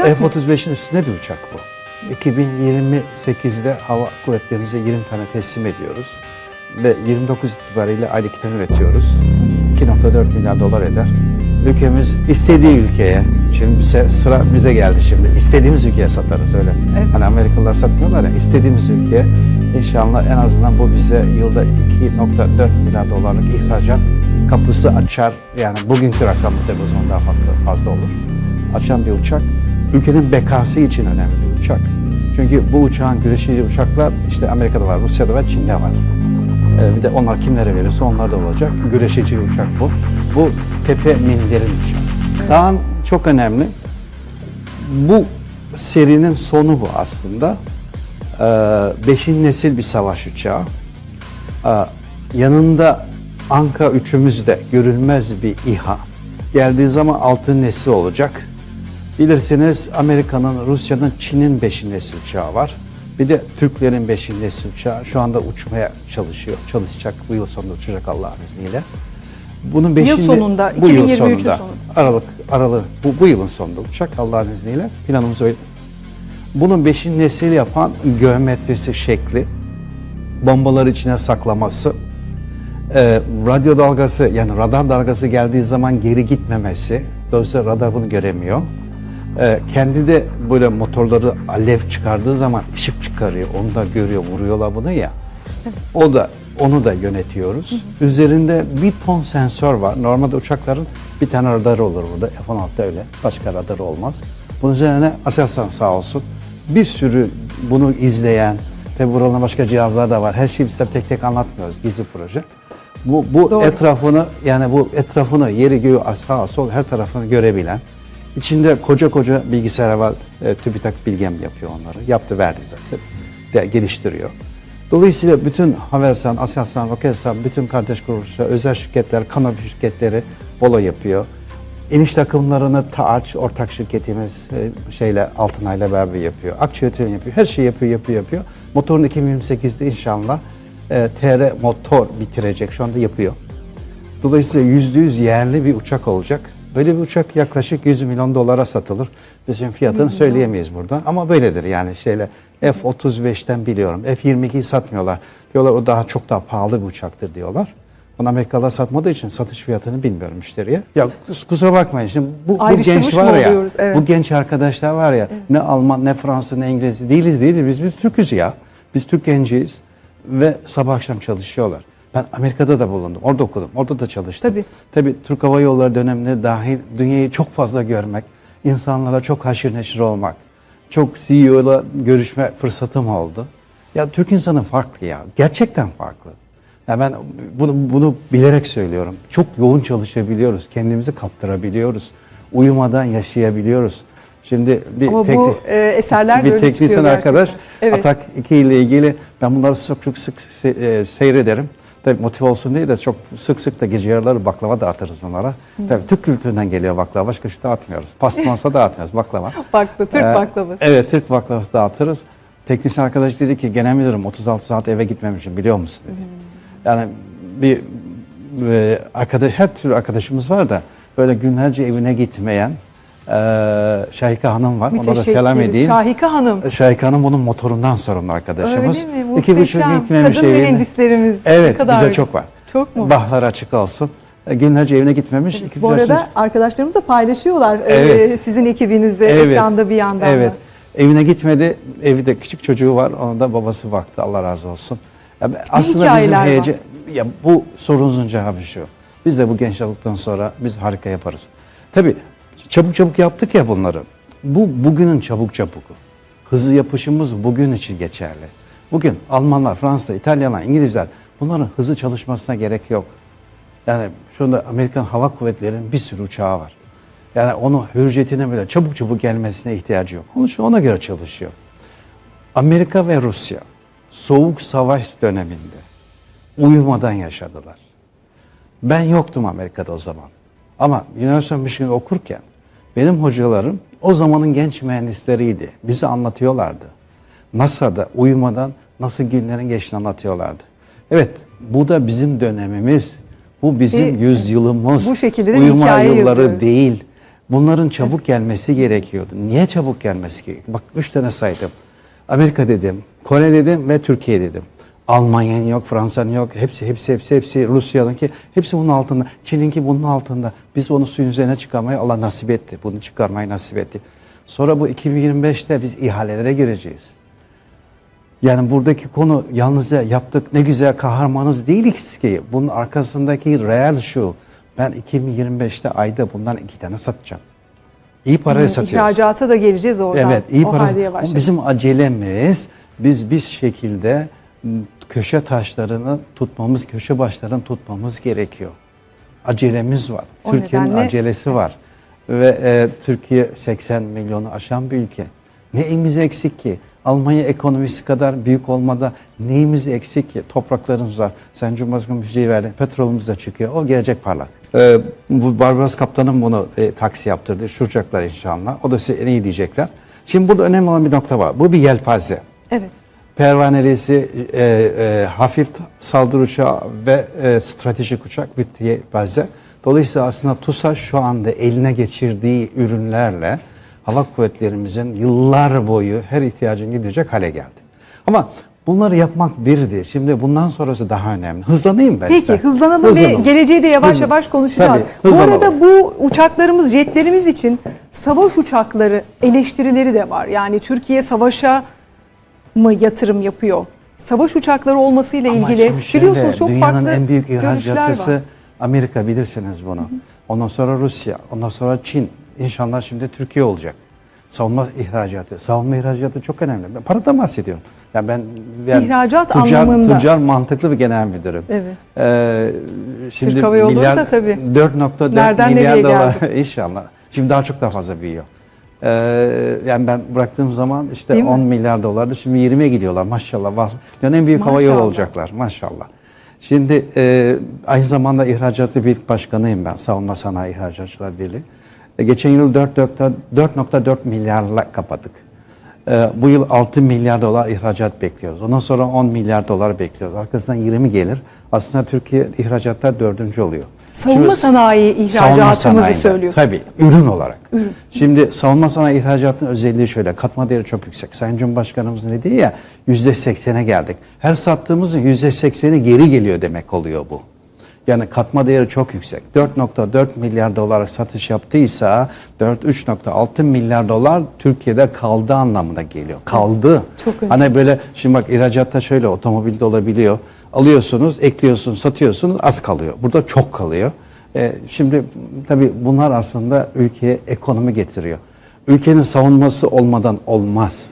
olacak mı? F-35'in üstünde bir uçak bu. 2028'de hava kuvvetlerimize 20 tane teslim ediyoruz. Ve 29 itibariyle aylık tane üretiyoruz. 2.4 milyar dolar eder. Ülkemiz istediği ülkeye, şimdi bize, sıra bize geldi şimdi. İstediğimiz ülkeye satarız öyle. Evet. Hani Amerikalılar satmıyorlar ya, istediğimiz ülkeye. İnşallah en azından bu bize yılda 2.4 milyar dolarlık ihracat kapısı açar. Yani bugünkü rakam tabii o zaman daha fazla, fazla olur. Açan bir uçak. Ülkenin bekası için önemli bir uçak. Çünkü bu uçağın güreşici uçaklar işte Amerika'da var, Rusya'da var, Çin'de var. Ee, bir de onlar kimlere verirse onlar da olacak. Güreşici uçak bu. Bu tepe minderin uçağı. Daha çok önemli. Bu serinin sonu bu aslında. Ee, beşinci nesil bir savaş uçağı. Ee, yanında Anka üçümüz de görülmez bir İHA. Geldiği zaman altın nesil olacak. Bilirsiniz Amerika'nın, Rusya'nın, Çin'in beşinci nesil uçağı var. Bir de Türklerin beşinci nesil uçağı şu anda uçmaya çalışıyor. Çalışacak. Bu yıl sonunda uçacak Allah'ın izniyle. Bunun beşinci, sonunda, bu yıl 2023'ün sonunda. sonunda. Aralık, Aralık, bu, bu yılın sonunda uçacak Allah'ın izniyle. Planımız öyle. Bunun beşinci nesil yapan geometrisi, şekli, bombaları içine saklaması, e, radyo dalgası yani radar dalgası geldiği zaman geri gitmemesi. Dolayısıyla radar bunu göremiyor. E, kendi de böyle motorları alev çıkardığı zaman ışık çıkarıyor. Onu da görüyor, vuruyorlar bunu ya. O da onu da yönetiyoruz. Üzerinde bir ton sensör var. Normalde uçakların bir tane radarı olur burada. F-16'da öyle. Başka radarı olmaz. Bunun üzerine Aselsan sağ olsun. Bir sürü bunu izleyen, tabi buralarda başka cihazlar da var. Her şeyi size tek tek anlatmıyoruz. Gizli proje. Bu, bu Doğru. etrafını yani bu etrafını yeri göğü sağ sol her tarafını görebilen içinde koca koca bilgisayar var. E, TÜBİTAK Bilgem yapıyor onları. Yaptı verdi zaten. De, geliştiriyor. Dolayısıyla bütün Havelsan, Aselsan, Roketsan, bütün kardeş kuruluşlar, özel şirketler, kanopi şirketleri Volo yapıyor. İniş takımlarını Taaç, ortak şirketimiz e, şeyle Altınay'la beraber yapıyor. Akçiyotörün yapıyor. Her şeyi yapıyor, yapıyor, yapıyor. Motorun 2028'de inşallah e, TR motor bitirecek. Şu anda yapıyor. Dolayısıyla yüzde yüz yerli bir uçak olacak. Böyle bir uçak yaklaşık 100 milyon dolara satılır. Bizim fiyatını söyleyemeyiz burada. Ama böyledir yani şeyle F-35'ten biliyorum. F-22'yi satmıyorlar. Diyorlar o daha çok daha pahalı bir uçaktır diyorlar. Bunu Amerikalılar satmadığı için satış fiyatını bilmiyorum müşteriye. Ya kus- kusura bakmayın şimdi bu, bu genç var ya. oluyoruz? Evet. Bu genç arkadaşlar var ya. Ne Alman ne Fransız ne İngiliz değiliz değiliz. Biz, biz Türk'üz ya. Biz Türk genciyiz ve sabah akşam çalışıyorlar. Ben Amerika'da da bulundum. Orada okudum. Orada da çalıştım. Tabii. Tabii Türk Hava Yolları döneminde dahil dünyayı çok fazla görmek, insanlara çok haşır neşir olmak, çok CEO'la görüşme fırsatım oldu. Ya Türk insanı farklı ya. Gerçekten farklı. Ya ben bunu, bunu bilerek söylüyorum. Çok yoğun çalışabiliyoruz. Kendimizi kaptırabiliyoruz. Uyumadan yaşayabiliyoruz. Şimdi bir Ama teknik- bu e, eserler bir teknisyen arkadaş. Evet. Atak 2 ile ilgili ben bunları çok çok sık e, seyrederim. Tabii motive olsun diye de çok sık sık da gece yarıları baklava dağıtırız onlara. Tabii Türk kültüründen geliyor baklava. Başka şey dağıtmıyoruz. Pastırmasa dağıtmıyoruz baklava. Bakla, Türk Ee, baklavası. Evet Türk baklavası dağıtırız. Teknisyen arkadaş dedi ki genel müdürüm 36 saat eve gitmemişim biliyor musun dedi. Yani bir e, arkadaş her tür arkadaşımız var da böyle günlerce evine gitmeyen e, Şahika Hanım var. Ona da selam edeyim. Şahika Hanım. Şahika Hanım bunun motorundan sorumlu arkadaşımız. Öyle mi? İki buçuk Muhteşem. Kadın evine. mühendislerimiz. Evet kadar bize çok var. Çok mu? Bahlar açık olsun. E, Günlerce evine gitmemiş. İki Bu arada arkadaşlarımız da paylaşıyorlar e, Evet. sizin ekibinizde ekranda bir yandan Evet. da. Evine gitmedi. Evde küçük çocuğu var. Ona da babası baktı. Allah razı olsun. Ya ben- aslında bizim heyecan... Ya bu sorunuzun cevabı şu. Biz de bu genç sonra biz harika yaparız. Tabii çabuk çabuk yaptık ya bunları. Bu bugünün çabuk çabuk. Hızlı yapışımız bugün için geçerli. Bugün Almanlar, Fransızlar, İtalyanlar, İngilizler bunların hızlı çalışmasına gerek yok. Yani şu anda Amerikan Hava Kuvvetleri'nin bir sürü uçağı var. Yani onu hürriyetine böyle çabuk çabuk gelmesine ihtiyacı yok. Onun için ona göre çalışıyor. Amerika ve Rusya soğuk savaş döneminde uyumadan yaşadılar. Ben yoktum Amerika'da o zaman. Ama University of Michigan okurken benim hocalarım o zamanın genç mühendisleriydi. Bize anlatıyorlardı. NASA'da uyumadan nasıl günlerin geçtiğini anlatıyorlardı. Evet bu da bizim dönemimiz. Bu bizim Ve yüzyılımız. bu şekilde de Uyuma yılları yazıyoruz. değil. Bunların çabuk gelmesi gerekiyordu. Niye çabuk gelmesi gerekiyor? Bak üç tane saydım. Amerika dedim, Kore dedim ve Türkiye dedim. Almanya'nın yok, Fransa'nın yok. Hepsi, hepsi, hepsi, hepsi Rusya'nınki. Hepsi bunun altında. Çin'inki bunun altında. Biz onu suyun üzerine çıkarmayı Allah nasip etti. Bunu çıkarmayı nasip etti. Sonra bu 2025'te biz ihalelere gireceğiz. Yani buradaki konu yalnızca yaptık ne güzel kahramanız değiliz ki. Bunun arkasındaki real şu. Ben 2025'te ayda bundan iki tane satacağım. İyi paraya satıyoruz. İhracata da geleceğiz oradan. Evet iyi o para. Bizim acelemiz biz bir şekilde köşe taşlarını tutmamız, köşe başlarını tutmamız gerekiyor. Acelemiz var. Türkiye'nin nedenle- acelesi var. Ve e, Türkiye 80 milyonu aşan bir ülke. Neyimiz eksik ki? Almanya ekonomisi kadar büyük olmada neyimiz eksik ki? Topraklarımız var. Sen Cumhurbaşkanı müjdeyi verdin. Petrolümüz de çıkıyor. O gelecek parlak. Ee, bu Barbaros Kaptan'ın bunu e, taksi yaptırdı. Şuracaklar inşallah. O da size iyi diyecekler. Şimdi burada önemli olan bir nokta var. Bu bir yelpaze. Evet. Pervanelisi, e, e, hafif saldırı uçağı ve e, stratejik uçak bir yelpaze. Dolayısıyla aslında TUSAŞ şu anda eline geçirdiği ürünlerle hava kuvvetlerimizin yıllar boyu her ihtiyacını gidecek hale geldi. Ama bunları yapmak birdir. Şimdi bundan sonrası daha önemli. Hızlanayım ben Peki size. hızlanalım ve Hızlanalım. geleceği de yavaş Hızlan- yavaş konuşacağız. Tabii, bu arada bu uçaklarımız, jetlerimiz için savaş uçakları eleştirileri de var. Yani Türkiye savaşa mı yatırım yapıyor? Savaş uçakları olmasıyla Ama ilgili şimdi şöyle, biliyorsunuz çok dünyanın farklı en büyük ihracatçısı var. Amerika bilirsiniz bunu. Ondan sonra Rusya, ondan sonra Çin. İnşallah şimdi Türkiye olacak. Savunma ihracatı. Savunma ihracatı çok önemli. Ben paradan bahsediyorum. Yani ben, ben İhracat tüccar, anlamında. tüccar mantıklı bir genel müdürüm. Evet. Ee, şimdi milyar, da tabii. 4.4 Nereden milyar dolar inşallah. Şimdi daha çok daha fazla büyüyor. Ee, yani ben bıraktığım zaman işte Değil mi? 10 milyar dolardı. Şimdi 20'ye gidiyorlar maşallah. Var. Yani en büyük hava yolu Maşallah. olacaklar maşallah. Şimdi e, aynı zamanda ihracatı bir başkanıyım ben. Savunma Sanayi İhracatçılar Birliği. E, geçen yıl 4.4 4.4 milyarla kapattık. E, bu yıl 6 milyar dolar ihracat bekliyoruz. Ondan sonra 10 milyar dolar bekliyoruz. Arkasından 20 gelir. Aslında Türkiye ihracatta dördüncü oluyor. Savunma Şimdi- sanayi Savunma ihracatımızı sanayinde, söylüyorsun. Tabii ürün olarak. Şimdi savunma sanayi ihracatının özelliği şöyle. Katma değeri çok yüksek. Sayın Cumhurbaşkanımızın dediği ya yüzde seksene geldik. Her sattığımızın yüzde sekseni geri geliyor demek oluyor bu. Yani katma değeri çok yüksek. 4.4 milyar dolar satış yaptıysa 4 3.6 milyar dolar Türkiye'de kaldı anlamına geliyor. Kaldı. Çok önemli. Hani böyle şimdi bak ihracatta şöyle otomobilde olabiliyor. Alıyorsunuz, ekliyorsunuz, satıyorsunuz az kalıyor. Burada çok kalıyor. Ee, şimdi tabii bunlar aslında ülkeye ekonomi getiriyor. Ülkenin savunması olmadan olmaz.